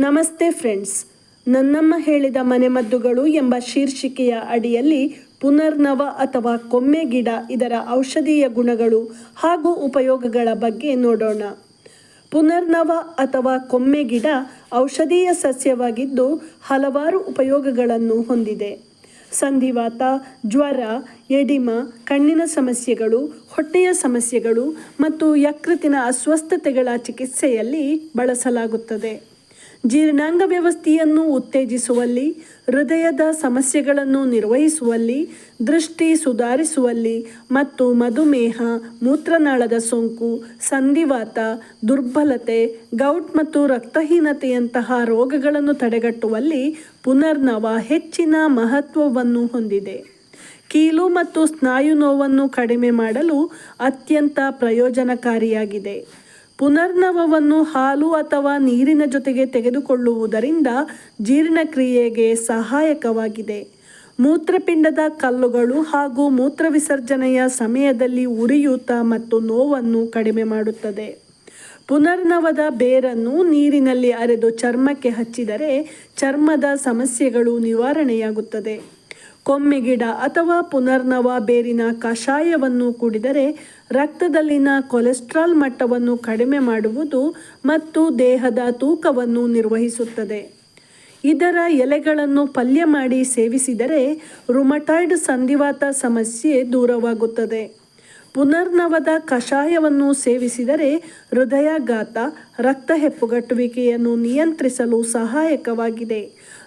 ನಮಸ್ತೆ ಫ್ರೆಂಡ್ಸ್. ನನ್ನಮ್ಮ ಹೇಳಿದ ಮನೆಮದ್ದುಗಳು ಎಂಬ ಶೀರ್ಷಿಕೆಯ ಅಡಿಯಲ್ಲಿ ಪುನರ್ನವ ಅಥವಾ ಕೊಮ್ಮೆ ಗಿಡ, ಇದರ ಔಷಧೀಯ ಗುಣಗಳು ಹಾಗೂ ಉಪಯೋಗಗಳ ಬಗ್ಗೆ ನೋಡೋಣ. ಪುನರ್ನವ ಅಥವಾ ಕೊಮ್ಮೆ ಗಿಡ ಔಷಧೀಯ ಸಸ್ಯವಾಗಿದ್ದು ಹಲವಾರು ಉಪಯೋಗಗಳನ್ನು ಹೊಂದಿದೆ. ಸಂಧಿವಾತ, ಜ್ವರ, ಎಡಿಮ, ಕಣ್ಣಿನ ಸಮಸ್ಯೆಗಳು, ಹೊಟ್ಟೆಯ ಸಮಸ್ಯೆಗಳು ಮತ್ತು ಯಕೃತಿನ ಅಸ್ವಸ್ಥತೆಗಳ ಚಿಕಿತ್ಸೆಯಲ್ಲಿ ಬಳಸಲಾಗುತ್ತದೆ. ಜೀರ್ಣಾಂಗ ವ್ಯವಸ್ಥೆಯನ್ನು ಉತ್ತೇಜಿಸುವಲ್ಲಿ, ಹೃದಯದ ಸಮಸ್ಯೆಗಳನ್ನು ನಿರ್ವಹಿಸುವಲ್ಲಿ, ದೃಷ್ಟಿ ಸುಧಾರಿಸುವಲ್ಲಿ ಮತ್ತು ಮಧುಮೇಹ, ಮೂತ್ರನಾಳದ ಸೋಂಕು, ಸಂಧಿವಾತ, ದುರ್ಬಲತೆ, ಗೌಟ್ ಮತ್ತು ರಕ್ತಹೀನತೆಯಂತಹ ರೋಗಗಳನ್ನು ತಡೆಗಟ್ಟುವಲ್ಲಿ ಪುನರ್ನವ ಹೆಚ್ಚಿನ ಮಹತ್ವವನ್ನು ಹೊಂದಿದೆ. ಕೀಲು ಮತ್ತು ಸ್ನಾಯು ನೋವನ್ನು ಕಡಿಮೆ ಮಾಡಲು ಅತ್ಯಂತ ಪ್ರಯೋಜನಕಾರಿಯಾಗಿದೆ. ಪುನರ್ನವವನ್ನು ಹಾಲು ಅಥವಾ ನೀರಿನ ಜೊತೆಗೆ ತೆಗೆದುಕೊಳ್ಳುವುದರಿಂದ ಜೀರ್ಣಕ್ರಿಯೆಗೆ ಸಹಾಯಕವಾಗಿದೆ. ಮೂತ್ರಪಿಂಡದ ಕಲ್ಲುಗಳು ಹಾಗೂ ಮೂತ್ರವಿಸರ್ಜನೆಯ ಸಮಯದಲ್ಲಿ ಉರಿಯೂತ ಮತ್ತು ನೋವನ್ನು ಕಡಿಮೆ ಮಾಡುತ್ತದೆ. ಪುನರ್ನವದ ಬೇರನ್ನು ನೀರಿನಲ್ಲಿ ಅರೆದು ಚರ್ಮಕ್ಕೆ ಹಚ್ಚಿದರೆ ಚರ್ಮದ ಸಮಸ್ಯೆಗಳು ನಿವಾರಣೆಯಾಗುತ್ತದೆ. ಕೊಮ್ಮೆಗಿಡ ಅಥವಾ ಪುನರ್ನವ ಬೇರಿನ ಕಷಾಯವನ್ನು ಕುಡಿದರೆ ರಕ್ತದಲ್ಲಿನ ಕೊಲೆಸ್ಟ್ರಾಲ್ ಮಟ್ಟವನ್ನು ಕಡಿಮೆ ಮಾಡುವುದು ಮತ್ತು ದೇಹದ ತೂಕವನ್ನು ನಿರ್ವಹಿಸುತ್ತದೆ. ಇದರ ಎಲೆಗಳನ್ನು ಪಲ್ಯ ಮಾಡಿ ಸೇವಿಸಿದರೆ ರುಮಟಾಯ್ಡ್ ಸಂಧಿವಾತ ಸಮಸ್ಯೆ ದೂರವಾಗುತ್ತದೆ. ಪುನರ್ನವದ ಕಷಾಯವನ್ನು ಸೇವಿಸಿದರೆ ಹೃದಯಾಘಾತ, ರಕ್ತ ಹೆಪ್ಪುಗಟ್ಟುವಿಕೆಯನ್ನು ನಿಯಂತ್ರಿಸಲು ಸಹಾಯಕವಾಗಿದೆ.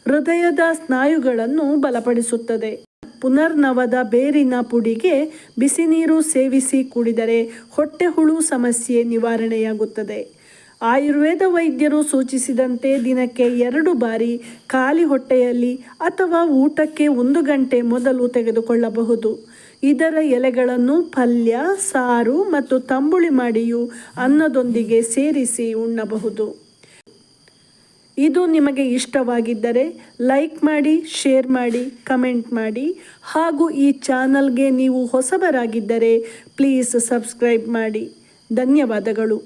ಹೃದಯದ ಸ್ನಾಯುಗಳನ್ನು ಬಲಪಡಿಸುತ್ತದೆ. ಪುನರ್ನವದ ಬೇರಿನ ಪುಡಿಗೆ ಬಿಸಿ ನೀರು ಸೇವಿಸಿ ಕುಡಿದರೆ ಹೊಟ್ಟೆ ಹುಳು ಸಮಸ್ಯೆ ನಿವಾರಣೆಯಾಗುತ್ತದೆ. ಆಯುರ್ವೇದ ವೈದ್ಯರು ಸೂಚಿಸಿದಂತೆ ದಿನಕ್ಕೆ ಎರಡು ಬಾರಿ ಖಾಲಿ ಹೊಟ್ಟೆಯಲ್ಲಿ ಅಥವಾ ಊಟಕ್ಕೆ ಒಂದು ಗಂಟೆ ಮೊದಲು ತೆಗೆದುಕೊಳ್ಳಬಹುದು. ಇದರ ಎಲೆಗಳನ್ನು ಪಲ್ಯ, ಸಾರು ಮತ್ತು ತಂಬುಳಿ ಮಾಡಿಯೂ ಅನ್ನದೊಂದಿಗೆ ಸೇರಿಸಿ ಉಣ್ಣಬಹುದು. ಇದು ನಿಮಗೆ ಇಷ್ಟವಾಗಿದ್ದರೆ ಲೈಕ್ ಮಾಡಿ, ಶೇರ್ ಮಾಡಿ, ಕಮೆಂಟ್ ಮಾಡಿ. ಹಾಗೂ ಈ ಚಾನಲ್ಗೆ ನೀವು ಹೊಸಬರಾಗಿದ್ದರೆ ಪ್ಲೀಸ್ ಸಬ್ಸ್ಕ್ರೈಬ್ ಮಾಡಿ. ಧನ್ಯವಾದಗಳು.